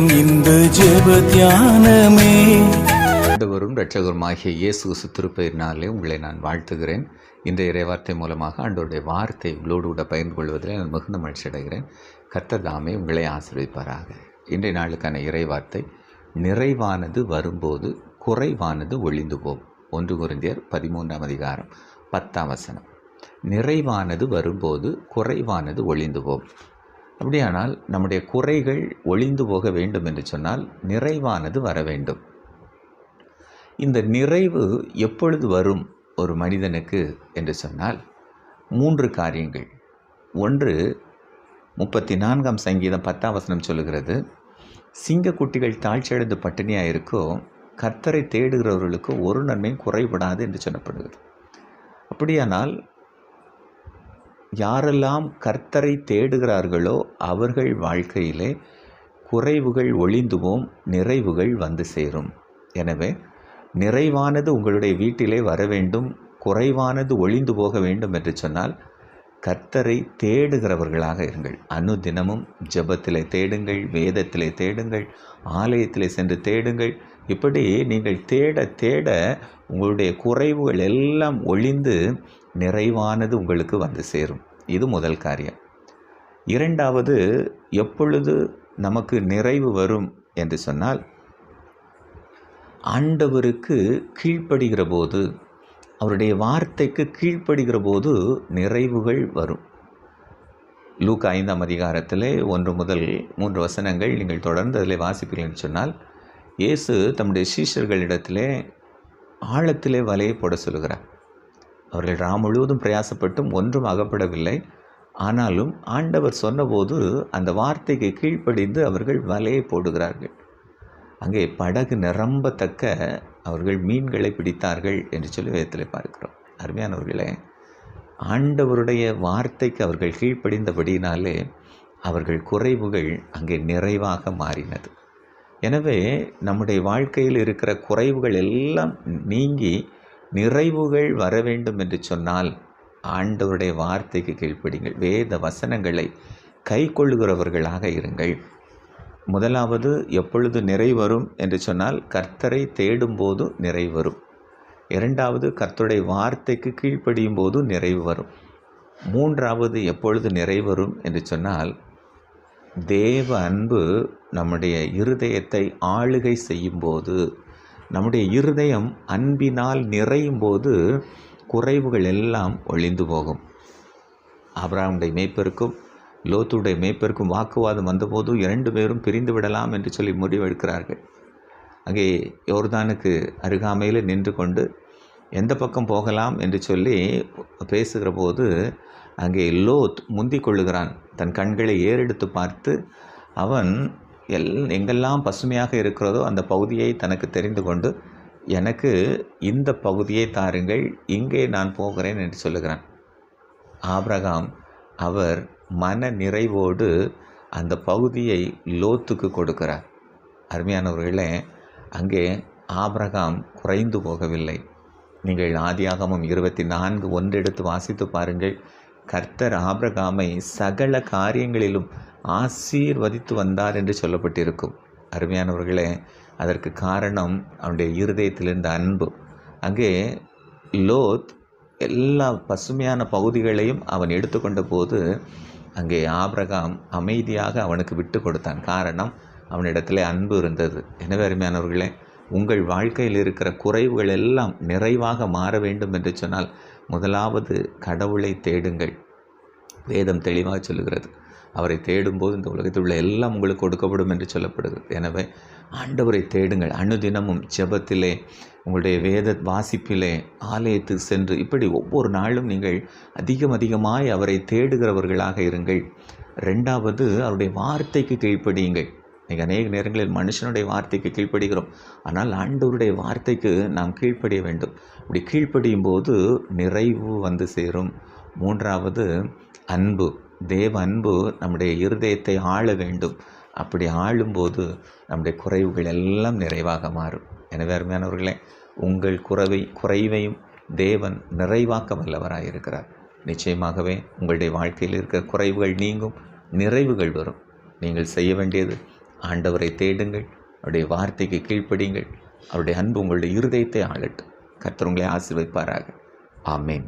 நேரம் இந்த ஜெப தியானமே. ஆண்டவரும் இரட்சகருமாகிய இயேசு கிறிஸ்து திருப்பெயரினாலே உங்களை நான் வாழ்த்துகிறேன். இந்த இறைவார்த்தை மூலமாக ஆண்டவருடைய வார்த்தை உங்களோடு கூட பகிர்ந்து கொள்வதில் நான் மிகுந்த மகிழ்ச்சி அடைகிறேன். கத்ததாமே உங்களை ஆசிர்விப்பாராக. இன்றைய நாளுக்கான இறைவார்த்தை நிறைவானது வரும்போது குறைவானது ஒளிந்து போகும் ஒன்று குருந்தியர் பதிமூன்றாம் அதிகாரம் பத்தாம் வசனம். நிறைவானது வரும்போது குறைவானது ஒளிந்து போகும் அப்படியானால் நம்முடைய குறைகள் ஒளிந்து போக வேண்டும் என்று சொன்னால் நிறைவானது வர வேண்டும். இந்த நிறைவு எப்பொழுது வரும் ஒரு மனிதனுக்கு என்று சொன்னால் மூன்று காரியங்கள். ஒன்று முப்பத்தி நான்காம் சங்கீதம் பத்தாம் வசனம் சொல்லுகிறது சிங்கக்குட்டிகள் தாழ்ச்சியடைந்து பட்டினியாக இருக்கோ கர்த்தரை தேடுகிறவர்களுக்கு ஒரு நன்மையும் குறைபடாது என்று சொல்லப்படுகிறது. அப்படியானால் யாரெல்லாம் கர்த்தரை தேடுகிறார்களோ அவர்கள் வாழ்க்கையிலே குறைவுகள் ஒளிந்துவோம் நிறைவுகள் வந்து சேரும். எனவே நிறைவானது உங்களுடைய வீட்டிலே வர வேண்டும் குறைவானது ஒளிந்து போக வேண்டும் என்று சொன்னால் கர்த்தரை தேடுகிறவர்களாக இருங்கள். அனுதினமும் ஜபத்திலே தேடுங்கள் வேதத்திலே தேடுங்கள் ஆலயத்திலே சென்று தேடுங்கள். இப்படி நீங்கள் தேட தேட உங்களுடைய குறைவுகள் எல்லாம் ஒளிந்து நிறைவானது உங்களுக்கு வந்து சேரும். இது முதல் காரியம். இரண்டாவது எப்பொழுது நமக்கு நிறைவு வரும் என்று சொன்னால் ஆண்டவருக்கு கீழ்ப்படுகிற போது அவருடைய வார்த்தைக்கு கீழ்ப்படுகிற போது நிறைவுகள் வரும். லூக் ஐந்தாம் அதிகாரத்திலே ஒன்று முதல் மூன்று வசனங்கள் நீங்கள் தொடர்ந்து அதில் வாசிப்பீர்கள் சொன்னால் இயேசு தம்முடைய சீஷர்களிடத்திலே ஆழத்திலே வலையை போட சொல்கிறார் அவர்கள் ராம் முழுவதும் பிரயாசப்பட்டும் ஒன்றும் அகப்படவில்லை. ஆனாலும் ஆண்டவர் சொன்னபோது அந்த வார்த்தைக்கு கீழ்ப்படிந்து அவர்கள் வலையை போடுகிறார்கள். அங்கே படகு நிரம்பத்தக்க அவர்கள் மீன்களை பிடித்தார்கள் என்று சொல்லி வேதத்தில் பார்க்கிறோம். அருமையானவர்களே ஆண்டவருடைய வார்த்தைக்கு அவர்கள் கீழ்ப்படிந்தபடியினாலே அவர்கள் குறைவுகள் அங்கே நிறைவாக மாறினது. எனவே நம்முடைய வாழ்க்கையில் இருக்கிற குறைவுகள் எல்லாம் நீங்கி நிறைவுகள் வர வேண்டும் என்று சொன்னால் ஆண்டவருடைய வார்த்தைக்கு கீழ்ப்படிங்கள். வேத வசனங்களை கை கொள்ளுகிறவர்களாக இருங்கள். முதலாவது எப்பொழுது நிறைவரும் என்று சொன்னால் கர்த்தரை தேடும்போது நிறை வரும். இரண்டாவது கர்த்தருடைய வார்த்தைக்கு கீழ்ப்படியும் போது நிறைவு வரும். மூன்றாவது எப்பொழுது நிறைவரும் என்று சொன்னால் தேவ அன்பு நம்முடைய இருதயத்தை ஆளுகை செய்யும்போது நம்முடைய இருதயம் அன்பினால் நிறையும் போது குறைவுகள் எல்லாம் ஒளிந்து போகும். ஆபிரகாமுடைய மேய்ப்பிற்கும் லோத்துடைய மேய்ப்பருக்கும் வாக்குவாதம் வந்தபோது இரண்டு பேரும் பிரிந்து விடலாம் என்று சொல்லி முடிவெடுக்கிறார்கள் அங்கே யோர்தானுக்கு அருகாமையில் நின்று கொண்டு எந்த பக்கம் போகலாம்? என்று சொல்லி பேசுகிற போது அங்கே லோத் முந்தி கொள்ளுகிறான். தன் கண்களை ஏறெடுத்து பார்த்து அவன் எல் எங்கெல்லாம் பசுமையாக இருக்கிறதோ அந்த பகுதியை தனக்கு தெரிந்து கொண்டு எனக்கு இந்த பகுதியை தாருங்கள் இங்கே நான் போகிறேன் என்று சொல்லுகிறான். ஆபிரகாம் அவர் மன நிறைவோடு அந்த பகுதியை லோத்துக்கு கொடுக்கிறார். அருமையானவர்களே அங்கே ஆபிரகாம் குறைந்து போகவில்லை. நீங்கள் ஆதியாகமும் இருபத்தி நான்கு ஒன்றெடுத்து வாசித்து பாருங்கள். கர்த்தர் ஆபிரகாமை சகல காரியங்களிலும் ஆசீர்வதித்து வந்தார் என்று சொல்லப்பட்டிருக்கும். அருமையானவர்களே அதற்கு காரணம் அவனுடைய இருதயத்திலிருந்த அன்பு. அங்கே லோத் எல்லா பசுமையான பகுதிகளையும் அவன் எடுத்துக்கொண்ட போது அங்கே ஆபிரகாம் அமைதியாக அவனுக்கு விட்டு கொடுத்தான். காரணம் அவனிடத்தில் அன்பு இருந்தது. எனவே அருமையானவர்களே உங்கள் வாழ்க்கையில் இருக்கிற குறைவுகள் எல்லாம் நிறைவாக மாற வேண்டும் என்று சொன்னால் முதலாவது கடவுளை தேடுங்கள். வேதம் தெளிவாக சொல்லுகிறது. அவரை தேடும்போது இந்த உலகத்தில் உள்ள எல்லாம் உங்களுக்கு கொடுக்கப்படும் என்று சொல்லப்படுகிறது எனவே ஆண்டவரை தேடுங்கள். அணுதினமும் ஜபத்திலே உங்களுடைய வேத வாசிப்பிலே ஆலயத்துக்கு சென்று இப்படி ஒவ்வொரு நாளும் நீங்கள் அதிகம் அதிகமாய் அவரை தேடுகிறவர்களாக இருங்கள். ரெண்டாவது அவருடைய வார்த்தைக்கு கீழ்ப்படியுங்கள். நீங்கள் அநேக நேரங்களில் மனுஷனுடைய வார்த்தைக்கு கீழ்ப்படுகிறோம். ஆனால் ஆண்டவருடைய வார்த்தைக்கு நாம் கீழ்ப்படிய வேண்டும். அப்படி கீழ்ப்படியும் போது நிறைவு வந்து சேரும். மூன்றாவது அன்பு. தேவ அன்பு நம்முடைய இருதயத்தை ஆள வேண்டும். அப்படி ஆளும்போது நம்முடைய குறைவுகள் எல்லாம் நிறைவாக மாறும். எனவே அருமையானவர்களே உங்கள் குறைவை குறைவையும் தேவன் நிறைவாக்க வல்லவராக இருக்கிறார். நிச்சயமாகவே உங்களுடைய வாழ்க்கையில் இருக்கிற குறைவுகள் நீங்கும் நிறைவுகள் வரும். நீங்கள் செய்ய வேண்டியது ஆண்டவரை தேடுங்கள் அவருடைய வார்த்தைக்கு கீழ்ப்படிங்கள் அவருடைய அன்பு உங்களுடைய இருதயத்தை ஆளட்டும். கர்த்தர் உங்களை ஆசீர்வதிப்பாராக. ஆமேன்.